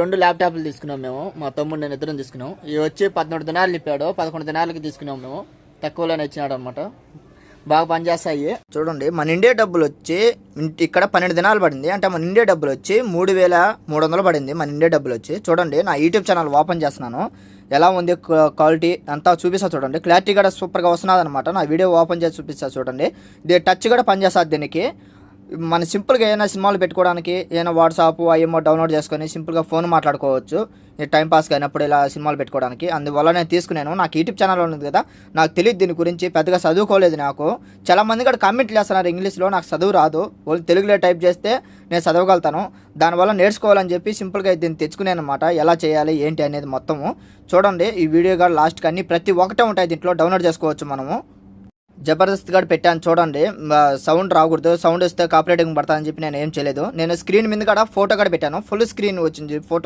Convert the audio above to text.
రెండు ల్యాప్టాప్లు తీసుకున్నాం మేము. మా తమ్ముడు నేను ఇద్దరం తీసుకున్నాం. ఇవి వచ్చి పదమూడు దినాలు ఇప్పాడు పదకొండు దినాలకి తీసుకున్నాం మేము. తక్కువలోనే ఇచ్చినాడు అనమాట బాగా పనిచేస్తాయి చూడండి మన ఇండియా డబ్బులు వచ్చి ఇక్కడ పన్నెండు దినాలు పడింది. అంటే మన ఇండియా డబ్బులు వచ్చి మూడు వేల మూడు వందలు పడింది మన ఇండియా డబ్బులు వచ్చి. చూడండి నా యూట్యూబ్ ఛానల్ ఓపెన్ చేస్తున్నాను. ఎలా ఉంది క్వాలిటీ అంతా చూపిస్తా చూడండి. క్లారిటీ కూడా సూపర్గా వస్తున్నది అనమాట నా వీడియో ఓపెన్ చేసి చూపిస్తా చూడండి. ఇది టచ్ కూడా పనిచేస్తుంది దీనికి. మన సింపుల్గా ఏదైనా సినిమాలు పెట్టుకోవడానికి ఏదైనా వాట్సాప్ అయ్యేమో డౌన్లోడ్ చేసుకొని సింపుల్గా ఫోన్ మాట్లాడుకోవచ్చు. ఈ అయినప్పుడు ఇలా సినిమాలు పెట్టుకోవడానికి. అందువల్ల నేను తీసుకున్నాను. నాకు యూట్యూబ్ ఛానల్ ఉంది కదా నాకు తెలియదు దీని గురించి పెద్దగా చదువుకోలేదు నాకు. చాలా మంది కూడా కామెంట్లు చేస్తున్నారు ఇంగ్లీష్లో నాకు చదువు రాదు. వాళ్ళు తెలుగులో టైప్ చేస్తే నేను చదవగలుగుతాను. దానివల్ల నేర్చుకోవాలని చెప్పి సింపుల్గా దీన్ని తెచ్చుకున్నాను అనమాట ఎలా చేయాలి ఏంటి అనేది మొత్తము. చూడండి ఈ వీడియో కూడా లాస్ట్కి అన్ని ప్రతి ఒక్కటే ఉంటాయి దీంట్లో. డౌన్లోడ్ చేసుకోవచ్చు మనము. జబర్దస్త్ కూడా పెట్టాను చూడండి. సౌండ్ రాకూడదు. సౌండ్ వస్తే కాపరేటింగ్ పడతానని చెప్పి నేను ఏం చేయలేదు. నేను స్క్రీన్ మీద కూడా ఫోటో కూడా పెట్టాను. ఫుల్ స్క్రీన్ వచ్చింది ఫోటో.